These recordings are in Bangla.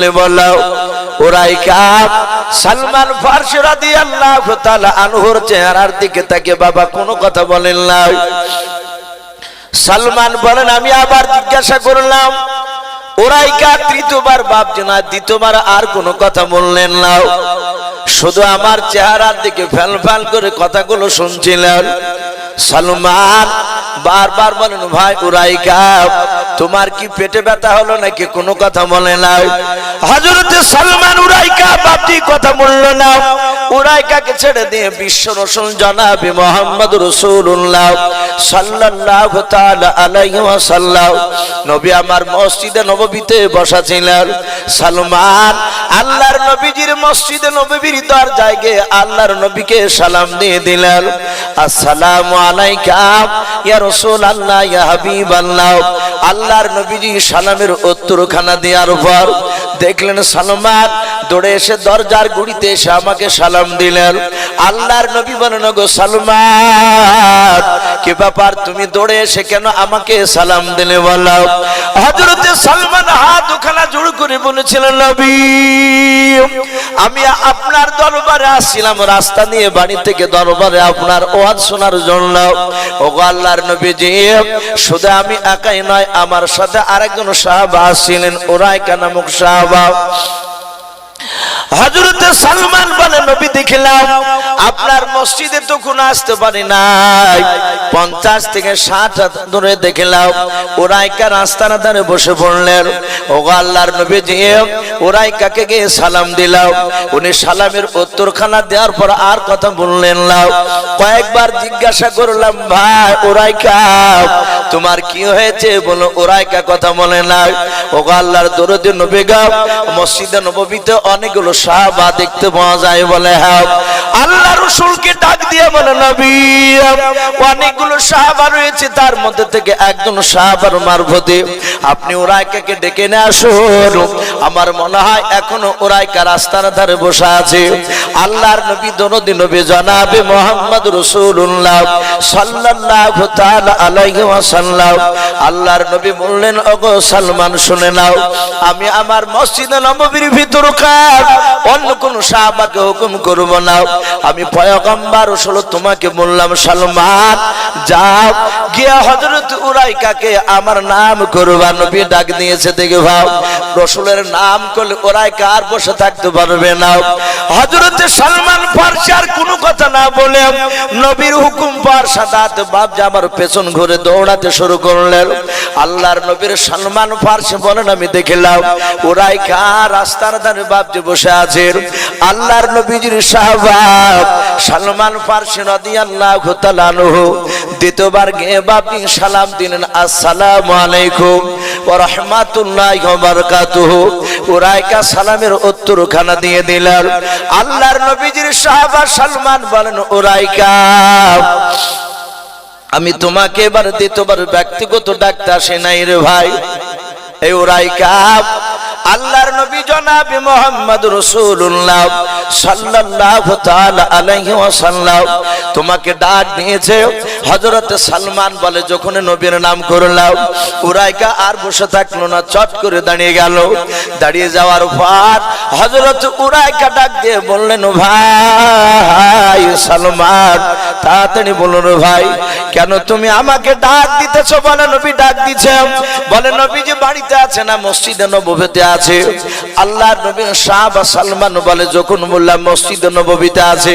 বললে বলো ওরাই কাপ সালমান ফার্সি আল্লাহ তাআলা আনহুর চেহারার দিকে তাকে বাবা কোনো কথা বলেন না সালমান বলেন, আমি আবার জিজ্ঞাসা করলাম ওরাই কা তৃতীয়বার বাপ জানা দ্বিতীয়বার আর কোনো কথা বললেন না। শুধু আমার চেহারার দিকে ফ্যাল ফ্যাল করে কথাগুলো শুনছিলেন। সালমান, বারবার বলেন, ভাই উরাই কাপ তোমার কি পেটে ব্যথা হলো নাকি? কোনো কথা বলে না হজরত সালমান উরাইকা বাপটি কথা বলল না। উরাইকাকে ছেড়ে দিয়ে বিশ্ব রসুল জনাবি মোহাম্মদ রসুল্লাহ সাল্লাল্লাহু তাআলা আলাইহি নবী আমার মসজিদে নববীতে বসা ছিলেন। সালমান, আল্লাহর নবীজির মসজিদে নববীর দরজায় জায়গায় আল্লাহর নবীকে সালাম দিয়ে দিলেন। আসসালামু আলাইকা, ইয়া রাসূলুল্লাহ, ইয়া হাবিবাল্লাহ। আল্লাহর নবীজি সালামের উত্তরখানা দেওয়ার পর দেখলেন সালমান, দৌড়ে এসে দরজার গুড়িতে এসে আমাকে সালাম দিলেন। আল্লাহর নবী বলেন গো সালমান, কি ব্যাপার? তুমি দৌড়ে এসে কেন আমাকে সালাম দিলে বলো? হযরতে সালমান হাত দুখানা জোড় করে বলেছিলেন, নবী, আমি আপনার দরবারে আসছিলাম, রাস্তা নিয়ে বাড়ি থেকে দরবারে আপনার ওয়াজ শোনার জন্য। ওগো আল্লাহর নবী জি শুধু আমি একাই নয়, আমার সাথে আরেকজন সাহাবা ছিলেন ওরাইকা নামক সাহাবা। হজরতে সালমান বলে, নবী, দেখলাম, আপনার মসজিদে তো কোনো আসতে পারি নাই। পঞ্চাশ থেকে ষাট হাত দূরে দেখলাম ওরাইকা রাস্তার ধারে বসে পড়লেন। ও আল্লাহর নবী দিয়ে ওরাইকাকে গিয়ে সালাম দিলাম। উনি সালামের উত্তরখানা দেওয়ার পর আর কথা বললেন লাও কয়েকবার জিজ্ঞাসা করলাম, ভাই ওরাইকা তোমার কি হয়েছে বলো ওরাইকা কথা বলে না ও আল্লাহর দরদি নবী গাও মসজিদে নবীতে অনেকগুলো সাহাবা দেখতে পাওয়া যায় বলে হ্যাঁ। আল্লাহ রসুলকে ডাক দিয়ে বলে, নবী, অনেকগুলো সাহাবা রয়েছে, তার মধ্যে থেকে একজন সাহাবার মারফতে, আপনি ওরাইকাকে ডেকে নিয়ে আসুন। আমার মনে হয় এখনও ওরাইকা রাস্তার ধারে বসে আছে। আল্লাহর নবী দনদি নবী জানাবে মোহাম্মদ রসুল্লাহ সাল্লাল্লাহু তাআলা আলাইহি ওয়াসাল্লাম। আল্লাহর নবী বললেন, ওগো সালমান, শুনে নাও, আমি আমার মসজিদে নববীর ভিতর কার অন্য কোন সাহাবাকে হুকুম করব না। আমি পয়গম্বর রসুল তোমাকে বললাম, সালমান, যাও, গিয়া হযরত উরাইকাকে আমার নাম করবা। নবী ডাক দিয়েছে, দেখে ভাব রসুলের নাম করলে উরাইকা আর বসে থাকতে পারবে না। হযরত সালমান ফারসি আর কোনো কথা না বলে নবীর হুকুম পার সাদাত বাপ আমার পেছন ঘুরে দৌড়াতে শুরু করলেন। আল্লাহর নবীর সালমান ফারসি বলেন, আমি দেখলাম ওরাই খা রাস্তার ধারে বাপ যে বসে আছে। আল্লাহর নবীজির সাহাবাব সালমান রাদিয়াল্লাহু তাআলা আনহু দ্বিতীয়বার গিয়ে বাপি সালাম দিলেন, আসসালামু আলাইকুম ওয়া রাহমাতুল্লাহি বারাকাতুহু। ওরাইকা সালামের উত্তরখানা দিয়ে দিলেন। আল্লাহর নবীজির সাহাবা সালমান বলেন ওরাইকা আমি তোমাকে এবার দ্বিতীয়বার ব্যক্তিগত ডাকতে আসে নাই রে ভাই। এই ওরাইকা আল্লাহর নবী জনাবি মোহাম্মদ রাসূলুল্লাহ সাল্লাল্লাহু তাআলা আলাইহি ওয়াসাল্লাম। তোমাকে ডাক দিয়েছে, হযরত সালমান বলে, যখন নবীর নাম করলাম উরাইকা আর বসে থাকল না, চট করে দাঁড়িয়ে গেল। দাঁড়িয়ে যাওয়ার পর হযরত উরাইকা ডাক দিয়ে বললেন, ভাই সালমান, তাড়াতাড়ি বলুন ভাই, কেন তুমি আমাকে ডাক দিতেছো? বলে নবী ডাক দিছে বলে নবী যে বাড়িতে আছে না মসজিদে নববীতে আছে? আল্লাহর নবী সাহাবা সালমান বলে, যখন বললাম মসজিদে নববীতে আছে,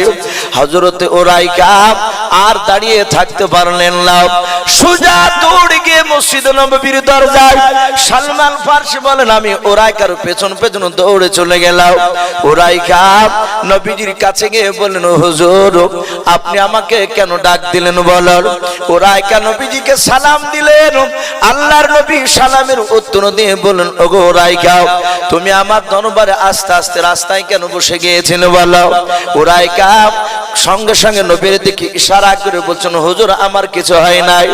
হযরতে ওরাইকা আর দাঁড়িয়ে থাকতে পারলেন না। সুজা দৌড়ে গিয়ে মসজিদে নববীর দরজায় সালমান ফারসি বলেন, আমি ওরাইকার পেছন পেছন দৌড়ে চলে গেলাম। ওরাই কাপ নবীজির কাছে গিয়ে বললেন, হুজুর, আপনি আমাকে কেন ডাক দিলেন বলার ওরাইকা নবীজিকে সালাম দিলেন। আল্লাহর নবী সালামের উত্তর দিয়ে বলুন, ওগো রায় ওরাইকা তুমি আমার দরবারে আস্তে আস্তে রাস্তায় কেন বসে গিয়েছেন বলো? ও ওরাইকা সঙ্গে সঙ্গে নবীর দিকে ইশারা করে বলছেন, হুজুর, আমার কিছু হয় নাই।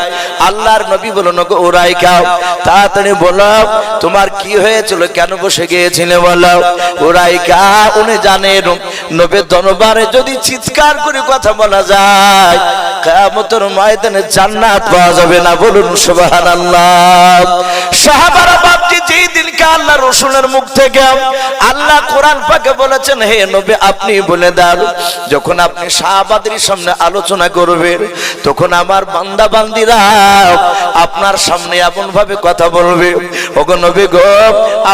আল্লাহর নবী বলো নগো ওরাই খাও। তাড়াতাড়ি বলো তোমার কি হয়েছিল? কেন বসে গিয়েছিলে? বলো ওরাই খা উনি জানেন নবীর দরবারে যদি চিৎকার করে কথা বলা যায়, কিয়ামতের ময়দানে জান্নাত পাওয়া যাবে না। বলুন, সুবহানাল্লাহ। সাহাবারা ভাবছে যেই দিনকে আল্লাহ রসুলের মুখ থেকে আল্লাহ কোরআন পাকে বলেছেন, হে নবী, আপনি বলে দেন, যখন আপনি সাহাবাদের সামনে আলোচনা করবেন, তখন আমার বান্দা বান্দিরা আপনার সামনে এমন ভাবে কথা বলবে, ওগো নবী গো,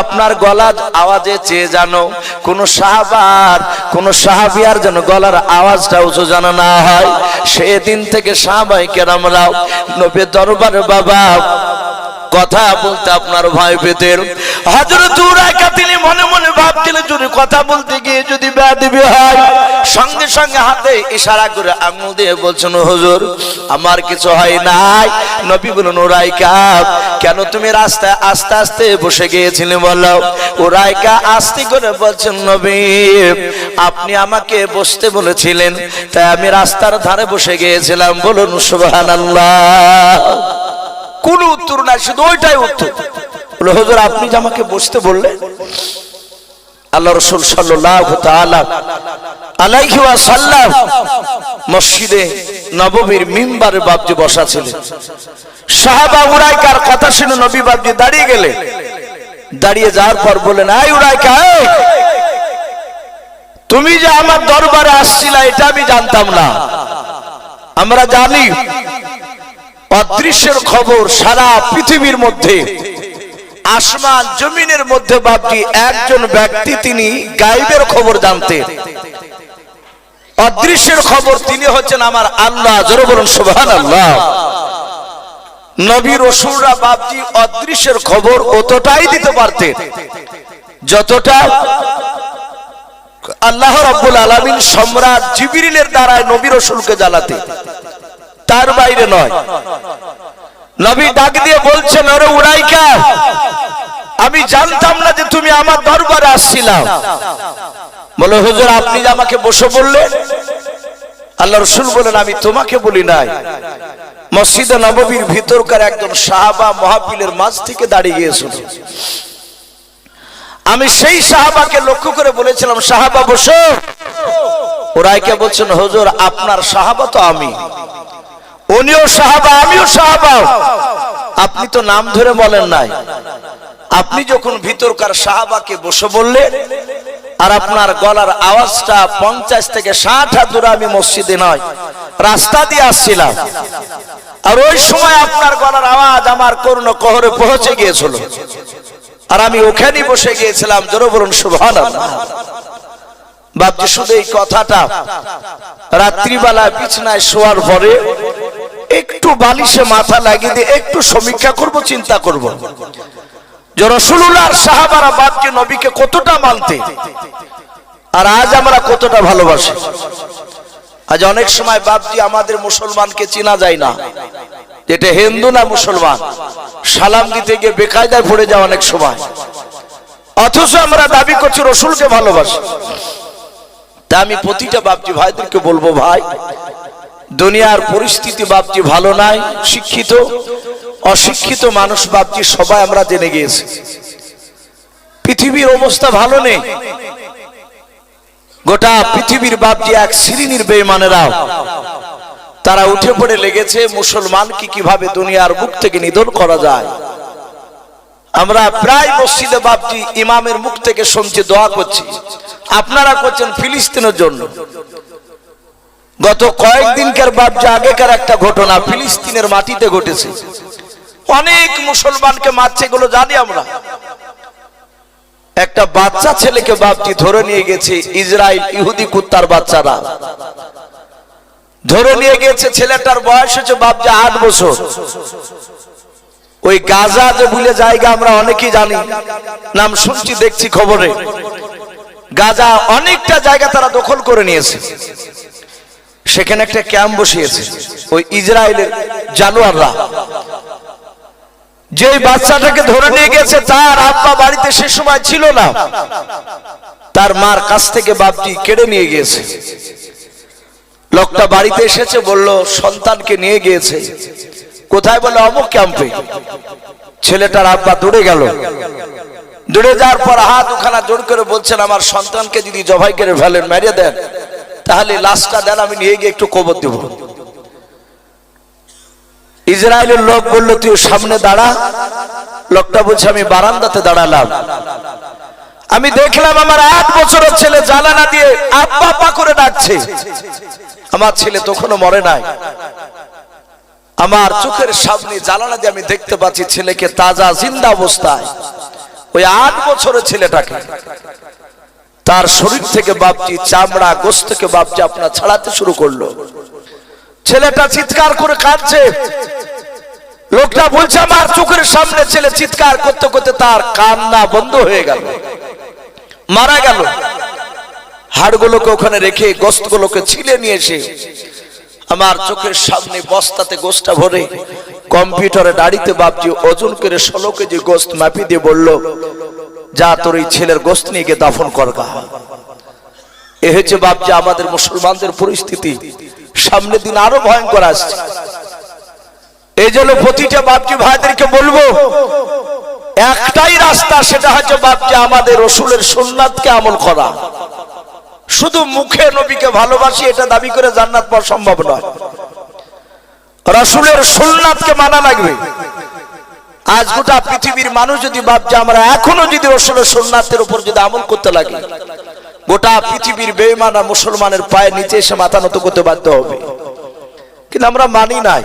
আপনার গলার আওয়াজে চেয়ে জানো, কোন সাহাবার কোন সাহাবিয়ার যেন গলার আওয়াজটা উঁচু জানা না হয়। সেদিন থেকে সাহাবাই কেরামরাও নবী দরবারে বাবা কথা বলতে আপনার ভয় পেতেন হজরত উরাইকা তিনি মনে মনে ভাবছিলেন, যদি কথা বলতে গিয়ে যদি বেয়াদবি হয়, সঙ্গে সঙ্গে হাতে ইশারা করে আঙুল দিয়ে বলছেন, হুজুর, আমার কিছু হয় নাই। নবী বলুন উরাইকা, কেন তুমি রাস্তায় আস্তে আস্তে বসে গিয়েছিলে বলো? উরাইকা আস্তে করে বলছেন, নবী, আপনি আমাকে বসতে বলেছিলেন, তাই আমি রাস্তার ধারে বসে গিয়েছিলাম। বলুন, সুবহানাল্লাহ। কোন উত্তর নাই শুধু ওইটাই উত্তর। বলে হুজুর আপনি যে আমাকে বসতে বললেন আল্লাহ রসুল মসজিদে মিম্বারে দাঁড়িয়ে গেলে দাঁড়িয়ে যাওয়ার পর বলেন আই উরাইকা এই, তুমি যে আমার দরবারে আসছিলা এটা আমি জানতাম না। আমরা জানি অদৃশ্যের খবর সারা পৃথিবীর মধ্যে। আসমান জমিনের মধ্যে বাপটি একজন ব্যক্তি তিনি গাইবের খবর জানতেন অদৃশ্যের খবর তিনি হচ্ছেন আমার আল্লাহ, জোরে বলুন আল্লাহ নবী রসুলরা বাপজি অদৃশ্যের খবর অতটাই দিতে পারতেন, যতটা আল্লাহ রাব্বুল আলামিন সম্রাট জিবরিলের দ্বারায় নবী রসুলকে জ্বালাতে তার বাইরে নয়। নবী ডাক দিয়ে বলছেন আরে উড়াইকা আমি জানতাম না যে তুমি আমার দরবারে আসছিলাম। বলে, হুজুর, আপনি যে আমাকে বসে বললেন, আল্লাহ রসুল বলেন, আমি তোমাকে বলি নাই। মসজিদে নববীর ভিতরকার একজন সাহাবা মহাপিলের মাঝ থেকে দাঁড়িয়ে গিয়েছিল। আমি সেই সাহাবাকে লক্ষ্য করে বলেছিলাম, সাহাবা, বসো। ওরাইকে বলছেন, হুজুর, আপনার সাহাবা তো আমি। উনিও সাহাবা, আমিও সাহাবা। আপনি তো নাম ধরে বলেন নাই। আপনি যখন ভিতরকার সাহাবাকে বসে বললেন আর আপনার গলার আওয়াজটা পঞ্চাশ থেকে ষাট হাত দূরে আমি মসজিদে নয়, রাস্তা দিয়ে আসছিলাম। আর ওই সময় আপনার গলার আওয়াজ আমার করুণ কহরে পৌঁছে গিয়েছিল। আর আমি ওখানেই বসে গিয়েছিলাম, জোরে বলুন শুভান ভাবছি শুধু এই কথাটা, রাত্রিবেলা বিছনায় শোয়ার পরে একটু বালিশে মাথা লাগিয়ে দিয়ে একটু সমীক্ষা করব, চিন্তা করব। যে রসুল্লাহর সাহাবারা বাপকে, নবীকে কতটা মানতে, আর আজ আমরা কতটা ভালোবাসি। আজ অনেক সময় বাপজি আমাদের মুসলমানকে চেনা যায় না। যেটা হিন্দু না মুসলমান, সালাম দিতে গিয়ে বেকায়দায় পড়ে যায় অনেক সময়। অথচ আমরা দাবি করছি রসুলকে ভালোবাসি। তা আমি প্রতিটা বাপজি ভাইদেরকে বলব, ভাই দুনিয়ার পরিস্থিতি বাপজি ভালো নাই, শিক্ষিত, অশিক্ষিত মানুষ বাপজি সবাই আমরা জেনে গিয়েছি। পৃথিবীর অবস্থা ভালো নেই। গোটা পৃথিবীর বাপজি এক শ্রেণির বেমানেরা তারা উঠে পড়ে লেগেছে, মুসলমান মুসলমানকে কীভাবে দুনিয়ার মুখ থেকে নিধন করা যায়? আমরা প্রায় মসজিদে বাপজি ইমামের মুখ থেকে শুনছি, দোয়া করছি। আপনারা করছেন ফিলিস্তিনের জন্য। গত কয়েকদিনকার বাপজি আগেকার একটা ঘটনা ফিলিস্তিনের মাটিতে ঘটেছে। অনেক মুসলমানকে মারছে, এগুলো জানি আমরা। একটা বাচ্চা ছেলেকে বাপটি ধরে নিয়ে গেছে ইসরায়েল ইহুদি কুত্তার বাচ্চারা। ধরে নিয়ে গেছে ছেলেটার বয়স হচ্ছে বাপজি আট বছর। ওই গাজা যে ভুলে জায়গা আমরা অনেকেই জানি। নাম শুনছি, দেখছি খবরে। গাজা অনেকটা জায়গা তারা দখল করে নিয়েছে। সেখানে একটা ক্যাম্প বসিয়েছে, ওই ইসরায়েলের জানোয়াররা। যে বাচ্চাটাকে ধরে নিয়ে গেছে, তার আব্বা বাড়িতে সে সময় ছিল না। তার মার কাছ থেকে বাপটি কেড়ে নিয়ে গিয়েছে। লোকটা বাড়িতে এসেছে, বলল, সন্তানকে নিয়ে গিয়েছে। কোথায়? বলে অমুক ক্যাম্পে। ছেলেটার আব্বা দৌড়ে গেল। দৌড়ে যাওয়ার পর হাত ওখানা জোর করে বলছেন, আমার সন্তানকে যদি জবাই করে ফেলেন, মেরে দেন। তাহলে লাশটা দেন, আমি নিয়ে গিয়ে একটু কবর দেব। ইসরায়েলের লোক বলল, তুই সামনে দাঁড়া। লোকটা বলছে, আমি বারান্দাতে দাঁড়ালাম। আমি দেখলাম আমার আট বছরের ছেলে জানানা দিয়ে আব্বা পা করে ডাকছে। আমার ছেলে তখনও মরে নাই। আমার চোখের সামনে জানালা দিয়ে আমি দেখতে পাচ্ছি ছেলেকে তাজা জিন্দা অবস্থায়। ওই আট বছরের ছেলেটাকে। তার শরীর থেকে বাপটি চামড়া গোস থেকে বাপটি আপনার ছাড়াতে শুরু করল। ছেলেটা চিৎকার করে কাঁদছে। লোকটা বলছে, আমার চোখের সামনে ছেলে চিৎকার করতে করতে তার কান্না বন্ধ হয়ে গেল। মারা গেল। হাড়গুলোকে ওখানে রেখে গোস্তগুলোকে ছিলে নিয়ে এসে আমার চোখের সামনে বস্তাতে গোস্তা ভরে কম্পিউটারে দাড়িতে বাপজি ওজন করে ষোলো কেজি গোস্ত মাপি দিয়ে বলল যা তোর এই ছেলের গোস্ত নিয়ে গিয়ে দাফন করগা এ হচ্ছে বাপজি আমাদের মুসলমানদের পরিস্থিতি। সামনের দিন আরও ভয়ঙ্কর আসছে। এই জন্য প্রতিটা বাপজি ভাইদেরকে বলব, একটাই রাস্তা, সেটা হচ্ছে বাপজি আমাদের রসুলের সোননাথকে আমল করা। শুধু মুখে নবীকে ভালোবাসি, এটা দাবি করে জান্নাত পাওয়া সম্ভব নয়। রসুলের সোননাথকে মানা লাগবে। আজ গোটা পৃথিবীর মানুষ যদি ভাবছে, আমরা এখনও যদি রসুলের সোননাথের উপর যদি আমল করতে লাগে, গোটা পৃথিবীর বেমানা মুসলমানের পায়ে নিচে এসে মাথা নত করতে বাধ্য হবে। কিন্তু আমরা মানি নাই।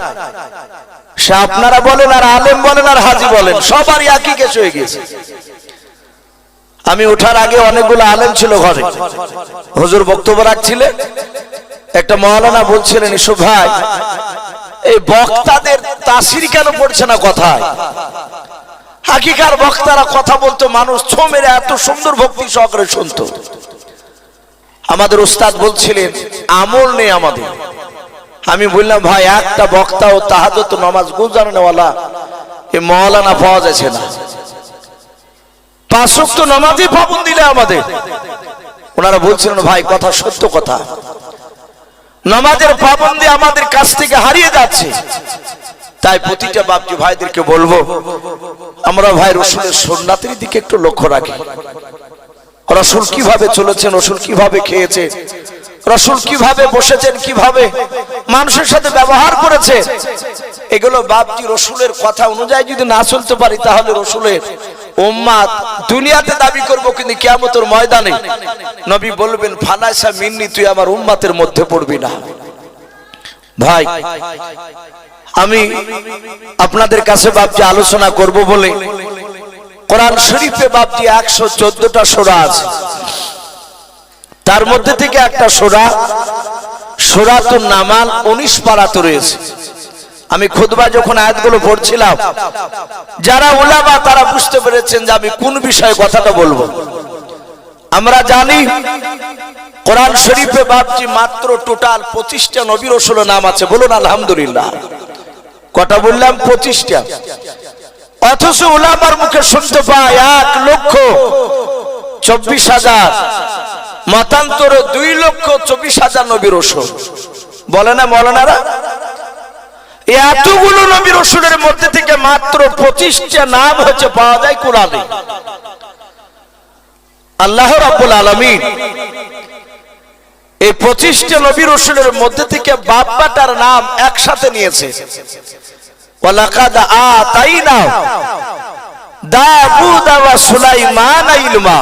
সে আপনারা বলেন আর আলেম বলেন আর হাজি বলেন, সবারই একই কেস হয়ে গেছে আমি ওঠার আগে অনেকগুলো আলেম ছিল ঘরে। হুজুর বক্তব্য রাখছিলেন। একটা মহালানা বলছিলেন, ইসু ভাই এই বক্তাদের তাসির কেন পড়ছে না কথায়? হাকিকার বক্তারা কথা বলতো, মানুষ ছো মেরে এত সুন্দর ভক্তি সহকারে শুনতো। আমাদের উস্তাদ বলছিলেন, আমল নেই আমাদের। আমি বললাম, ভাই, একটা বক্তা ও তাহাজত নামাজ গুজারনেওয়ালা এ মৌলানা পাওয়া যাচ্ছে না। পাঁচ তো নামাজই পাবন দিলে আমাদের। ওনারা বলছিলেন, ভাই, কথা সত্য কথা। নামাজের পাবন্দি আমাদের কাছ থেকে হারিয়ে যাচ্ছে। তাই প্রতিটা বাপজি ভাইদেরকে বলব, আমরা ভাই রসুলের সোননাথের দিকে একটু লক্ষ্য রাখি। রসুল কীভাবে চলেছেন, রসুল কীভাবে খেয়েছে রসুল কীভাবে বসেছেন, কীভাবে মানুষের সাথে ব্যবহার করেছে, এগুলো বাপজি রসুলের কথা অনুযায়ী যদি না চলতে পারি, তাহলে রসুলের উম্মাদ দুনিয়াতে দাবি করব, কিন্তু কিয়ামতের ময়দানে নবী বলবেন ফানাইসা মিন্নি, তুই আমার উম্মাতের মধ্যে পড়বি না। ভাই, আমি আপনাদের কাছে বাপজি আলোচনা করব বলে কোরআন শরীফে বাপজি একশো চোদ্দটা সোরা আছে। তার মধ্যে থেকে একটা সোরা, সোরাতুন নামাল উনিশ পাড়াতে রয়েছে। আমি খুদবা যখন আয়াতগুলো পড়ছিলাম, যারা ওলাবা তারা বুঝতে পেরেছেন যে আমি কোন বিষয়ে কথাটা বলব। আমরা জানি, কোরআন শরীফে ভাবছি মাত্র টোটাল পঁচিশটা নবী রসুল নাম আছে। বলুন, আলহামদুলিল্লাহ। কটা বললাম? পঁচিশটা। অথচ ওলামার মুখে শুনতে পায় এক লক্ষ চব্বিশ হাজার মতান্তর দুই লক্ষ চব্বিশ হাজার নবীর ওষুধ বলে না মৌলানারা? এতগুলো নবীর ওষুধের মধ্যে থেকে মাত্র পঁচিশটা নাম হচ্ছে পাওয়া যায় কোরআনে। আল্লাহ রাব্বুল আলামিন এই পঁচিশটা নবীর রসুলের মধ্যে থেকে বাপ্পাটার নাম একসাথে নিয়েছে। দাউদ ওয়া সুলাইমান ইলমা।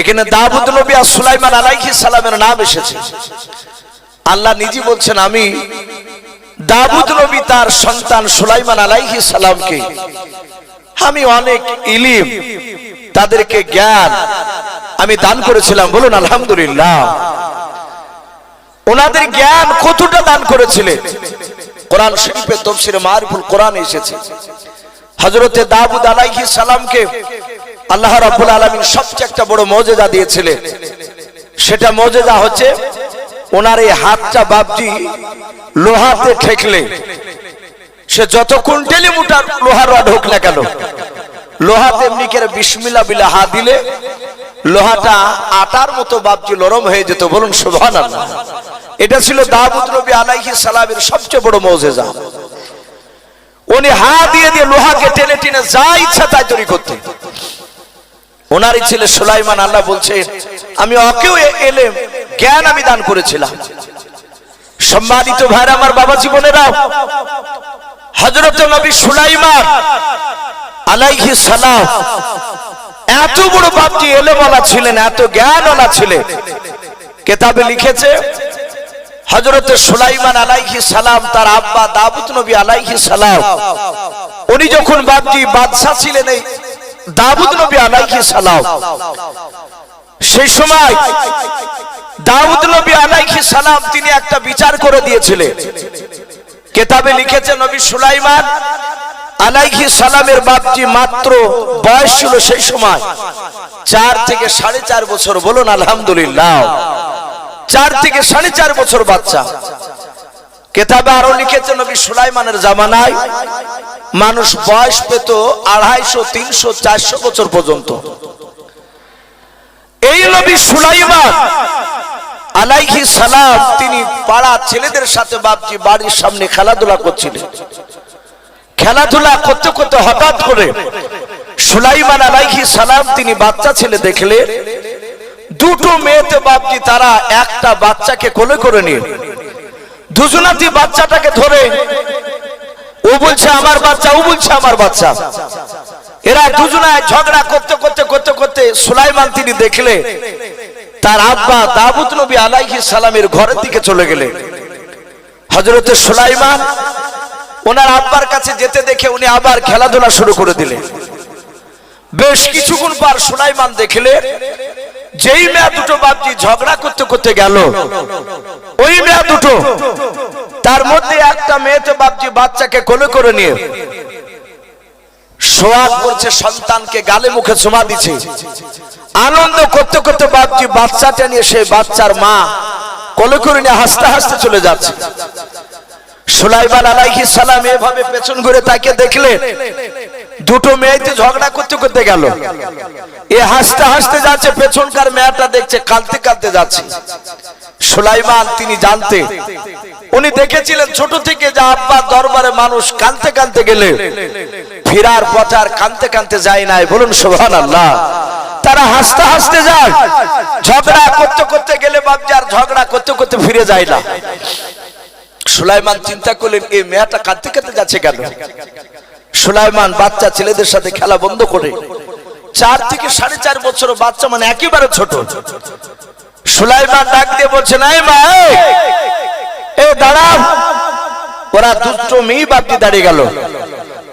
এখানে দাউদ নবী আর সুলাইমান আলাইহিস সালামের নাম এসেছে। আল্লাহ নিজে বলছেন, আমি দাউদ নবী তার সন্তান সুলাইমান আলাইহিস সালামকে, আমি অনেক ইলিম, তাদেরকে জ্ঞান আমি দান করেছিলাম। বলুন, আলহামদুলিল্লাহ। ওনাদের জ্ঞান কতটা দান করেছিলেন কোরআন শরীফে তফসিরে মারিফুল কোরআন এসেছে। হজরতে দাউদ আলাইহিস সালামকে আল্লাহ রাব্বুল আলামিন সবচেয়ে একটা বড় মর্যাদা দিয়েছিলেন। সেটা মর্যাদা হচ্ছে ওনার এই হাতটা বাপটি লোহাতে ঠেকলে। সে যত কুইন্টালি মুটার লোহার রড হোক না কেন লোহাতে এমনি করে বিসমিল্লা বিলা হাত দিলে লোহাটা আটার মতো বাপজি নরম হয়ে যেত। বলুন সুবহান এটা ছিল দাউদ নবী আলাইহি সালামের সবচেয়ে বড় মৌজেজা উনি হা দিয়ে দিয়ে লোহাকে টেনে টেনে যা ইচ্ছা তাই তৈরি করতে ওনারই ছেলে সুলাইমান আল্লাহ বলছে, আমি ওকেও এ- এলেম, জ্ঞান আমি দান করেছিলাম। সম্মানিত ভাইরা, আমার বাবা জীবনেরা হজরত নবী সুলাইমান আলাইহি সালাম এত বড় বাপটি এলেমওয়ালা ছিলেন, এত জ্ঞানওয়ালা ছিলেন। কেতাবে লিখেছে হজরত সুলাইমান আলাইহি সালাম, তার আব্বা দাবুত নবী আলাইহি সালাম, উনি যখন বাপজি বাদশাহ ছিলেন, এই দাবুদ নবী আলাইহি সালাম। সেই সময় দাউদ নবী আলাইহি সালাম তিনি একটা বিচার করে দিয়েছিলেন। কেতাবে লিখেছে নবী সুলাইমান আলাইহি সালামের বাপজি মাত্র বয়স ছিল সেই সময়। চার থেকে সাড়ে চার বছর, বলুন আলহামদুলিল্লাহ। চার থেকে সাড়ে চার বছর বাচ্চা। কেতাবে আরও লিখেছে নবী সুলাইমানের জামানায়, মানুষ বয়স পেত আড়াইশো, তিনশো, চারশো বছর পর্যন্ত। এই নবী সুলাইমান আলাইহি সালাম, তিনি পাড়া ছেলেদের সাথে বাপজি বাড়ির সামনে খেলাধুলা করছিলেন। খেলাধুলা করতে করতে হঠাৎ করে সুলাইমান আলাইহি সালাম, তিনি বাচ্চা ছেলে দেখলে দুটো মেয়েতে বাপজি তারা একটা বাচ্চাকে কোলে করে নিয়ে দুজনাতি বাচ্চাটাকে ধরে, ও বলছে, আমার বাচ্চা, ও বলছে, আমার বাচ্চা। এরা দুজনায় ঝগড়া করতে করতে করতে করতে সুলাইমান তিনি দেখলে, তার আব্বা দাবুদ নবী আলাইহি সালামের ঘরের দিকে চলে গেলে। হজরতে সুলাইমান ওনার আব্বার কাছে যেতে দেখে উনি আবার খেলাধুলা শুরু করে দিলেন। বেশ কিছুক্ষণ পর সুলাইমান দেখলে যেই মেয়া দুটো বাপজি ঝগড়া করতে করতে গেল, ওই মেয়া দুটো, তার মধ্যে একটা মেয়ে মেয়েতে বাপজি বাচ্চাকে কোলে করে নিয়ে সোয়াগ করছে সন্তানকে গালে মুখে চুমা দিছে। আনন্দ করতে করতে বাপজি বাচ্চাটা নিয়ে সেই বাচ্চার মা কোলে করে নিয়ে হাসতে হাসতে চলে যাচ্ছে। সুলাইমান আলাইহি সালাম এভাবে পেছন ঘুরে তাকে দেখলে দুটো মেয়েতে ঝগড়া করতে করতে গেল। এ হাসতে হাসতে যাচ্ছে, পেছনকার মেয়েটা দেখছে, কাঁদতে কাঁদতে যাচ্ছে। সুলাইমান তিনি জানতে, উনি দেখেছিলেন ছোট থেকে যে আব্বা দরবারে মানুষ কানতে কানতে গেলে, ফিরার আর কানতে কানতে যায় নাই। বলুন সোহান আল্লাহ তারা হাসতে হাসতে যায়, ঝগড়া করতে করতে গেলে বাবজি আর ঝগড়া করতে করতে ফিরে যায় না। সুলাইমান চিন্তা করলেন, এই মেয়েটা কাঁদতে কাঁদতে যাচ্ছে কেন? সুলাইমান বাচ্চা ছেলেদের সাথে খেলা বন্ধ করে। চার থেকে সাড়ে চার বছর বাচ্চা মানে একেবারে ছোট। সুলাইমান ডাক দিয়ে বলছে নাই এ দাঁড়াও। ওরা দুটো মেয়ে বাপটি দাঁড়িয়ে গেল।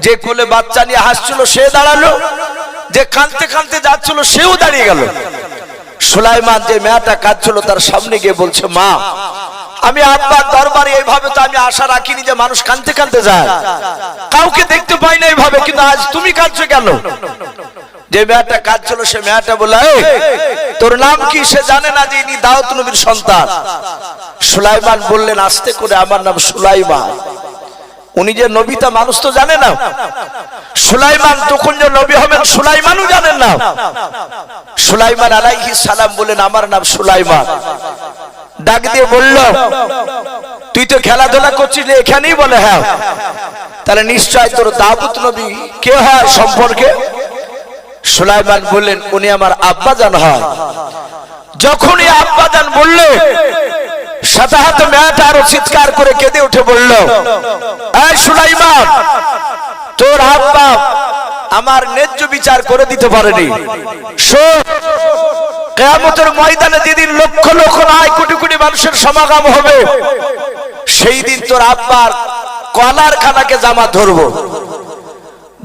যে কোলে বাচ্চা নিয়ে হাসছিল, সে দাঁড়াল। যে কাঁদতে কাঁদতে যাচ্ছিল, সেও দাঁড়িয়ে গেল। সুলাইমান যে মেয়েটা কাঁদছিল, তার সামনে গিয়ে বলছে, মা আমি আব্বার দরবারে এইভাবে তো আমি আশা রাখিনি যে মানুষ কাঁদতে কাঁদতে যায়। কাউকে দেখতে পাই না এইভাবে কিন্তু আজ তুমি কাঁদছো কেন? যে মেয়েটা কাঁদছিল সে মেয়েটা বলে "এই, তোর নাম কি? সে জানে না যে ইনি দাউদ নবীর সন্তান। সুলাইমান বললেন আস্তে করে আমার নাম সুলাইমান। উনি যে নবী তা মানুষ তো জানে না। সুলাইমান তখন যে নবী হবেন সুলাইমানও জানেন না। সুলাইমান আলাইহি সালাম বলেন আমার নাম সুলাইমান। ডাক দিয়ে বলল, তুই তো খেলাধুলা করছিস এখানেই বলে হ্যাঁ। তাহলে নিশ্চয় তোর দাবুত নবী কে হয় সম্পর্কে? সুলাইমান বললেন, উনি আমার আব্বাজান হয়। যখনই আব্বাজান বললে সাথে হাতে মেয়েটা আরও চিৎকার করে কেঁদে উঠে বলল সুলাইমান, তোর আব্বা আমার ন্যায্য বিচার করে দিতে পারেনি। কেয়ামতের ময়দানে যেদিন লক্ষ লক্ষ নয়, কোটি কোটি মানুষের সমাগম হবে, সেই দিন তোর আব্বার কলার খানাকে জামা ধরবো।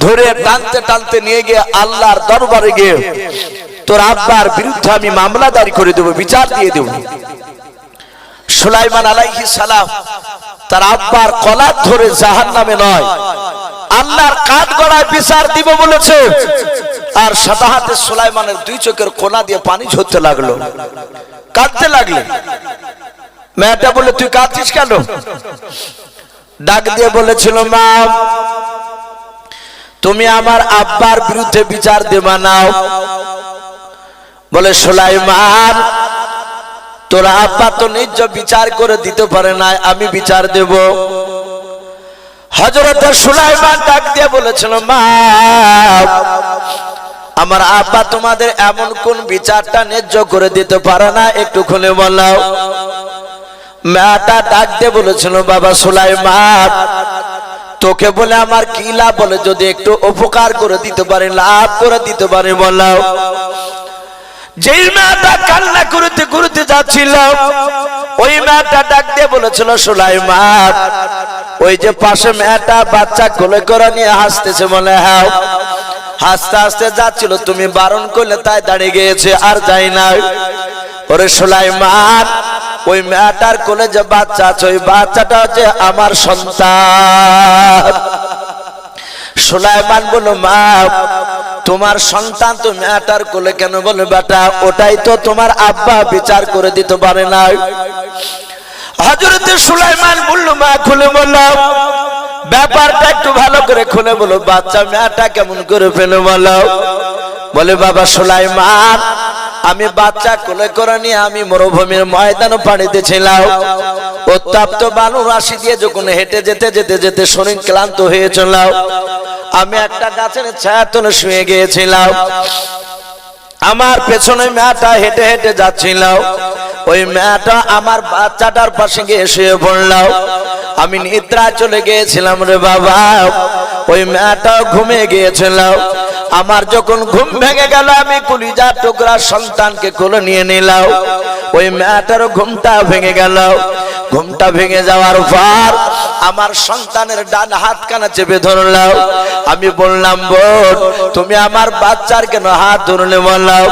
ধরে টানতে টানতে নিয়ে গিয়ে আল্লাহর দরবারে গিয়ে তোর আব্বার বিরুদ্ধে আমি মামলা দাঁড়ি করে দেবো, বিচার দিয়ে দেব। সুলাইমান আলাইহি সালাম তার আব্বার কলার ধরে জাহান নামে নয় আল্লাহর কাঠ গড়ায় বিচার দিব বলেছে। আর সাদাহাতে সুলাইমানের দুই চোখের কোনা দিয়ে পানি ঝরতে লাগল। কাঁদতে লাগলে। মেয়েটা বলে তুই কাঁদছিস কেন? ডাক দিয়ে বলেছিল, মা, তুমি আমার আব্বার বিরুদ্ধে বিচার দেবা নাও। বলে, সোলাইমান, তোরা আব্বা তো নিজ বিচার করে দিতে পারে না আমি বিচার দেব। হজরত সুলাইমান ডাক দিয়ে বলেছিল, মা, আমার আব্বা তোমাদের এমন কোন বিচারটা ন্যায্য করে দিতে পারে না? একটু খুলে বলাও মেয়েটা ডাক দিয়ে বলেছিল, বাবা সুলাইমান, তোকে বলে আমার কি লাভ বলে? যদি একটু উপকার করে দিতে পারে, লাভ করে দিতে পারে বলাও যেই মেয়েটা কান্না করতে করতে যাচ্ছিল ওই মেয়েটা ডাক দিয়ে বলেছিল, সুলাইমান, ওই যে পাশে মেয়েটা বাচ্চা কোলে করে নিয়ে হাসতেছে বলে হ্যাঁ। হাসতে হাসতে যাচ্ছিল, তুমি বারণ করলে তাই দাঁড়িয়ে গিয়েছে, আর যাই না ওরে সুলাইমান, ওই মেয়েটার কোলে যে বাচ্চা আছে, ওই বাচ্চাটা হচ্ছে আমার সন্তান। সুলাইমান বলো মা তোমার সন্তান তো মেয়েটার কোলে কেন বলে বেটা? ওটাই তো তোমার আব্বা বিচার করে দিতে পারে না হজরত সুলাইমান বলল, মা, খুলে বলল ব্যাপারটা একটু ভালো করে খুলে বলো। বাচ্চা মেয়েটা কেমন করে ফেলে বলো? বলে, বাবা সুলাইমান, আমি বাচ্চা কোলে করে নিয়ে আমি মরুভূমির ময়দান পাড়িতে ছিলাম। উত্তাপ্ত বালু রাশি দিয়ে যখন হেঁটে যেতে যেতে যেতে শরীর ক্লান্ত হয়ে চলাও আমি একটা গাছের ছায়া তলে শুয়ে গিয়েছিলাম। আমার পেছনে মেয়েটা হেঁটে হেঁটে যাচ্ছিল। ওই মেয়েটা আমার বাচ্চাটার পাশে গিয়ে শুয়ে পড়লাম আমি নিদ্রা চলে গিয়েছিলাম রে বাবা। ওই মেয়েটা ঘুমিয়ে গিয়েছিল। আমার যখন ঘুম ভেঙে গেল, আমি কুলিজার টুকরা সন্তানকে কোলে নিয়ে নিলাম। ওই মেয়েটার ঘুমটা ভেঙে গেল। ঘুমটা ভেঙে যাওয়ার পর আমার সন্তানের ডান হাত কানা চেপে ধরলাম আমি বললাম, বোন, তুমি আমার বাচ্চার কেন হাত ধরলে বললাম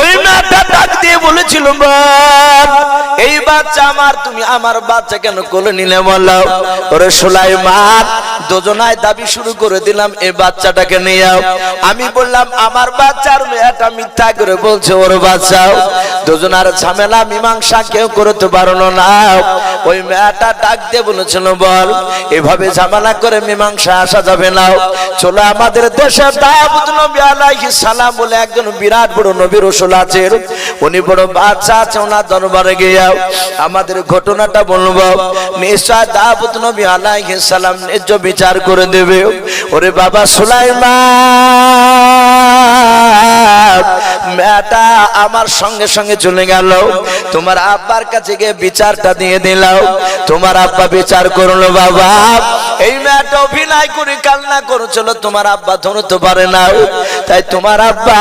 ওই মেয়েটা ডাক দিয়ে বলেছিল, বোন, এই বাচ্চা আমার, তুমি আমার বাচ্চা কেন কোলে নিলে বললাম ওরে সুলাইমান, দুজনায় দাবি শুরু করে দিলাম এই বাচ্চাটাকে নিয়ে আমি বললাম, আমার বাচ্চার মেয়েটা মিথ্যা করে বলছে ওর বাচ্চা। দুজনার ঝামেলা, মীমাংসা কেউ করতে পারল না। ওই মেয়েটা ডাক দিয়ে বলেছিল বল এভাবে ঝামেলা করে মীমাংসা আসা যাবে না। চলো আমাদের দেশে দাউদ নবী আলাইহিস সালাম বলে একজন বিরাট বড় নবী রসুল আছেন। উনি বড় বাচ্চা আছে ওনার দরবারে গিয়ে। আমাদের ঘটনাটা বলব, নিশ্চয় দাউদ নবী আলাইহিস সালাম ন্যায্য বিচার করে দেবে। ওরে বাবা সুলাইমান, মেয়েটা আমার সঙ্গে সঙ্গে চলে গেল। তোমার আব্বার কাছে গিয়ে বিচারটা দিয়ে দিলাও তোমার আব্বা বিচার করল বাবা, এই মেয়েটা অভিনয় করে কান্না করছিল, তোমার আব্বা ধরতে পারে না। তাই তোমার আব্বা,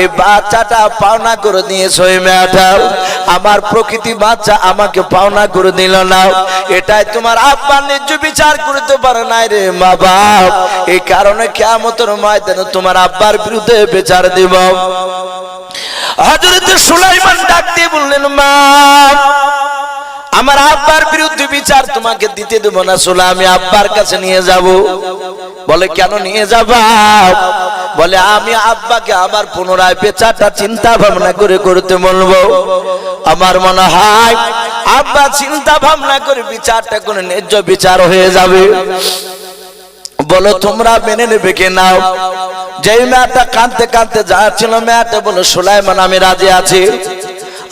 এই বাচ্চাটা পাওনা করে দিয়েছে ওই মেয়েটা। আমার প্রকৃতি বাচ্চা আমাকে পাওনা করে দিল না। এটাই তোমার আব্বা ন্যায্য বিচার করতে পারে নাই রে মা বাপ। এই কারণে কেমতর ময়দানে তোমার আব্বার বিরুদ্ধে বিচার দিব। হজরত সুলাইমান ডাক দিয়ে বললেন, মা আমার আব্বার বিরুদ্ধে বিচার তোমাকে দিতে দেব না, সোলা, আমি আব্বার কাছে নিয়ে যাব। বলে, কেন নিয়ে যাবা? বলে, আমি আব্বাকে আবার পুনরায় বিচারটা চিন্তা ভাবনা করে করতে বলব। আমার মনে হয়, আব্বা চিন্তা ভাবনা করে বিচারটা কোনো ন্যায্য বিচার হয়ে যাবে। বলো, তোমরা মেনে নেবে কে নাও যেই মেয়েটা কাঁদতে কাঁদতে যাচ্ছিল, মেয়েটা বলো সুলাইমান আমি রাজি আছি।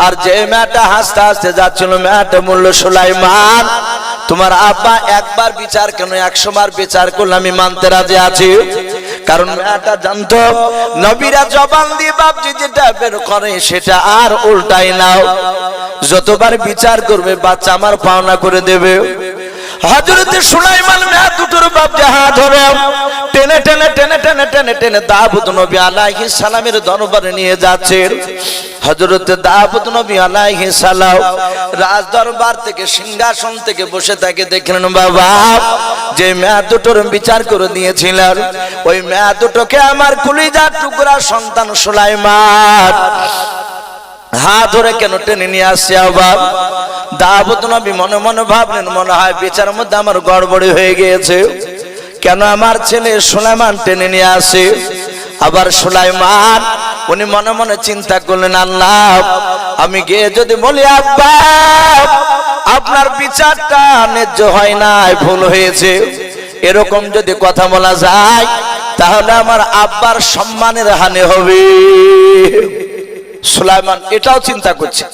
আর যে মেয়েটা হাসতে হাসতে যাচ্ছিল মেয়েটা মূল্য সুলাইমান, তোমার আব্বা একবার বিচার কেন? একশো বার বিচার করলে আমি মানতে রাজি আছি। কারণ মেয়েটা জানতো, নবীরা জবান দিয়ে বাপজি যেটা বের করে সেটা আর উল্টাই নাও। যতবার বিচার করবে, বাচ্চা আমার পাওনা করে দেবে। হজরতে সুলাইমান মেয়া দুটোর বাপ যাহা ধরে টেনে টেনে টেনে টেনে টেনে টেনে দাবুদ নবী আলাইহিস সালামের দরবারে নিয়ে যাচ্ছে। হজরতে দাবুদ নবী আলাইহিস সালাম রাজ দরবার থেকে সিংহাসন থেকে বসে তাকে দেখলেন বাবা, যে মেয়া দুটোর বিচার করে দিয়েছিলেন, ওই মেয়া দুটোকে আমার কুলিজার টুকরা সন্তান সুলাইমান। হা ধরে কেন টেনে নিয়ে আসছে আবার? দাবত নবী মনে মনে ভাবলেন, মনে হয় বিচার মধ্যে আমার গড়বড়ি হয়ে গিয়েছে। কেন আমার ছেলে সুলাইমান টেনে নিয়ে আসে? আবার সুলাইমান, উনি মনে মনে চিন্তা করলেন, আল্লাহ, আমি গিয়ে যদি বলি, আব্বা, আপনার বিচারটা ন্যায্য হয় নাই, ভুল হয়েছে। এরকম যদি কথা বলা যায়, তাহলে আমার আব্বার সম্মানের হানি হবে। সুলাইমান, এটাও চিন্তা করছে।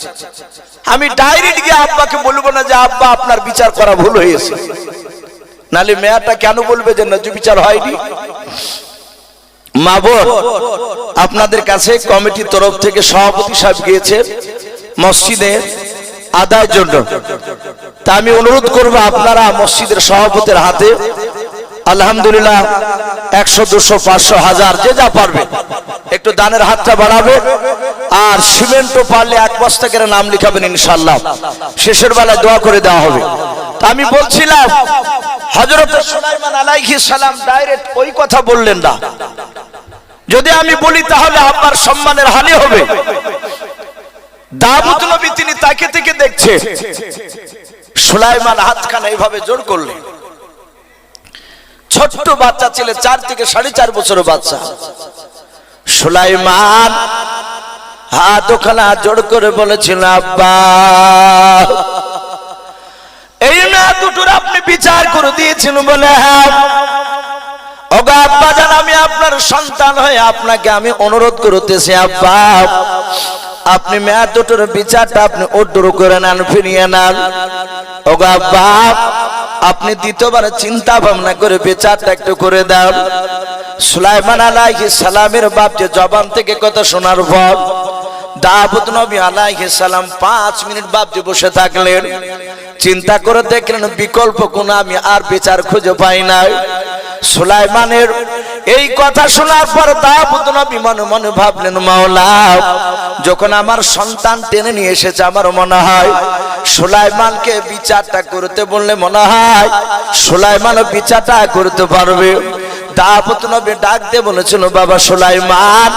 আমি ডাইরেক্ট গিয়ে আব্বাকে বলব না যে, আব্বা, আপনার বিচার করা ভুল হয়েছে। নালে মেয়াটা কেন বলবে যে, ন্যায্য বিচার হয়নি? মা বোন, আপনাদের কাছে কমিটির তরফ থেকে সভাপতি সাহেব গিয়েছে মসজিদে আদায়ের জন্য। তা আমি অনুরোধ করব আপনারা মসজিদের সভাপতির হাতে, আলহামদুলিল্লাহ, একশো, দুশো, পাঁচশো, হাজার, যে যা পারবে, একটু দানের হাতটা বাড়াবে। আর সিমেন্টও পারলে এক বস্তা করে নাম লিখাবেন ইনশাল্লাহ শেষের বেলায় দোয়া করে দেওয়া হবে। আমি বলছিলাম হজরত সুলাইমান আলাইহিস সালাম ডাইরেক্ট ওই কথা বললেন না। যদি আমি বলি তাহলে আপনার সম্মানের হানি হবে। দাবুত নবী তিনি তাকে থেকে দেখছে। সুলাইমান হাতখানা এইভাবে জোর করলেন। ছোট্ট বাচ্চা ছেলে, চার থেকে সাড়ে চার বছরের বাচ্চা। সুলাইমান হাত ওখানা জোর করে বলেছিল, আব্বা, এই না দুটোর আপনি বিচার করে দিয়েছেন বলে হ্যাঁ। ওগো আব্বা জান, আমি আপনার সন্তান হয়ে আপনাকে আমি অনুরোধ করতেছি আপনি মেয়াদ দুটোর বিচারটা আপনি করে ফিরিয়ে আপনি দ্বিতীয়বার চিন্তা ভাবনা করে বিচারটা একটু করে দেন। সুলাইমান আলাইহিস সালামের বাপ যে জবান থেকে কথা শোনার পর দাবুদ নবী আলাইহিস সালাম পাঁচ মিনিট বাপজি বসে থাকলেন। চিন্তা করে দেখলেন বিকল্প কোন আমি আর বিচার খুঁজে পাই নাই। সুলাইমানের এই কথা শোনার পর দাবুদ নবী মনে মনে ভাবলেন, মাওলা, যখন আমার সন্তান টেনে নিয়ে এসেছে আমার মনে হয়, সুলাইমানকে বিচারটা করতে বললে মনে হয়, সুলাইমান বিচারটা করতে পারবে। দাবত নবী ডাক দিয়ে বলেছিল, বাবা সুলাইমান,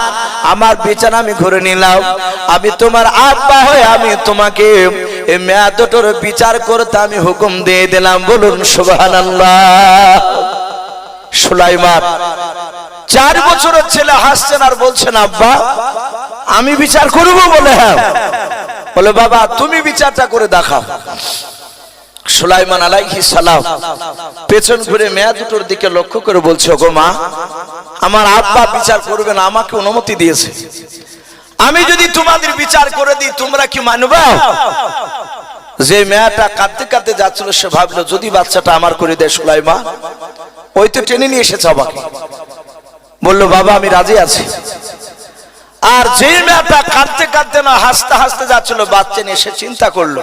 আমার বিচার আমি ঘুরে নিলাম। আমি তোমার আব্বা হয়ে আমি তোমাকে এই মেয়াদটোর বিচার করতে আমি হুকুম দিয়ে দিলাম। বলুন, সুবহানাল্লাহ। সুলাইমান, চার বছরের ছেলে হাসছেন আর বলছেন, আব্বা, আমি বিচার করব বলে হ্যাঁ। বলে, বাবা, তুমি বিচারটা করে দেখাও। সুলাইমান আলাইহি সালাম পেছন ঘুরে মেয়া দুটোর দিকে লক্ষ্য করে বলছে গো মা, আমার আব্বা বিচার করবেন আমাকে অনুমতি দিয়েছে। আমি যদি তোমাদের বিচার করে দিই, তোমরা কি মানবা? যে মেয়াটা কাঁদতে কাঁদতে যাচ্ছিল, সে ভাবলো, যদি বাচ্চাটা আমার করে দেয় সুলাইমা ওই তো টেনে নিয়ে এসেছে আমাকে। বলল, বাবা, আমি রাজি আছি। আর যে মেয়েটা কাঁদতে কাঁদতে না, হাসতে হাসতে যাচ্ছিল, বাচ্চা নিয়ে সে চিন্তা করল।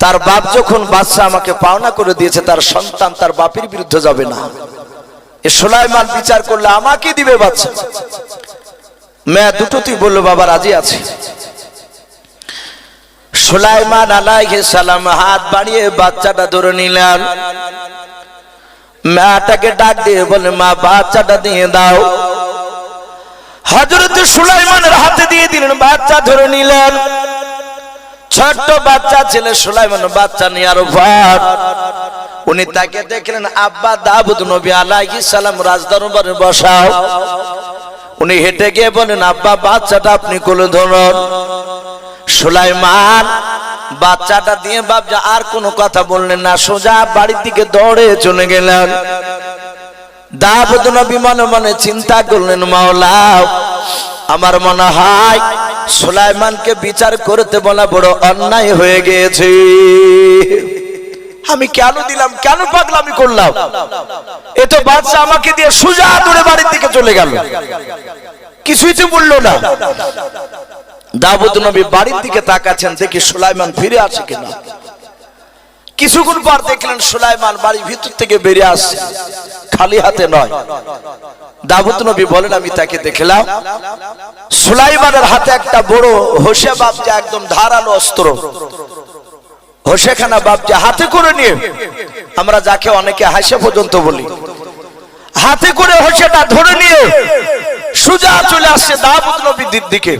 তার বাপ যখন বাচ্চা আমাকে পাওনা করে দিয়েছে, তার সন্তান তার বাপের বিরুদ্ধে যাবে না। সোলাইমান বিচার করলে আমাকে দিবে বাচ্চা মেয়া, দুটোতেই বলল, বাবা, রাজি আছে। সুলাইমান আলাইহিস সালাম হাত বাড়িয়ে বাচ্চাটা ধরে নিলেন। মেয়েটাকে ডাক দিয়ে বলে মা, বাচ্চাটা দিয়ে দাও। হজরত সুলাইমানের হাতে দিয়ে দিলেন, বাচ্চা ধরে নিলেন। ছোট্ট বাচ্চা ছেলে সুলাইমান, বাচ্চা নেওয়ার পর উনি তাকে দেখলেন, আব্বা দাবুদ নবী আলাইহিস সালাম রাজদরবারে বসাও। উনি হেঁটে গিয়ে বলেন আব্বা, বাচ্চাটা আপনি কোলে ধরুন। সুলাইমান, বাচ্চাটা দিয়ে বাবজা আর কোনো কথা বললেন না, সোজা বাড়ির দিকে দৌড়ে চলে গেলেন। দাবুদ নবী মনে মনে চিন্তা করলেন, মাওলা, আমার মনে হয় সুলাইমানকে বিচার করতে বলা বড় অন্যায় হয়ে গিয়েছে। আমি কেন দিলাম, কেন পাগলামি করলাম? এ তো বাচ্চা আমাকে দিয়ে সোজা দূরে বাড়ির দিকে চলে গেল। কিছুই তো বলল না। দাবুদ নবী বাড়ির দিকে তাকাচ্ছেন, দেখি সুলাইমান ফিরে আসে কিনা। কিছুক্ষণ পর দেখলেন সুলাইমান বাড়ির ভিতর থেকে বেরিয়ে আসছে। খালি হাতে নয়। দাবুদ নবী বলেন, আমি তাকে দেখলাম। সুলাইমানের হাতে একটা বড় হোসে বাপজা একদম ধারালো অস্ত্র। হোসেখানা বাপজা হাতে করে নিয়ে, আমরা যাকে অনেকে হাসে পর্যন্ত বলি, হাতে করে হোসেটা ধরে নিয়ে সুজা চলে আসছে দাবুদ নবীর দিকে।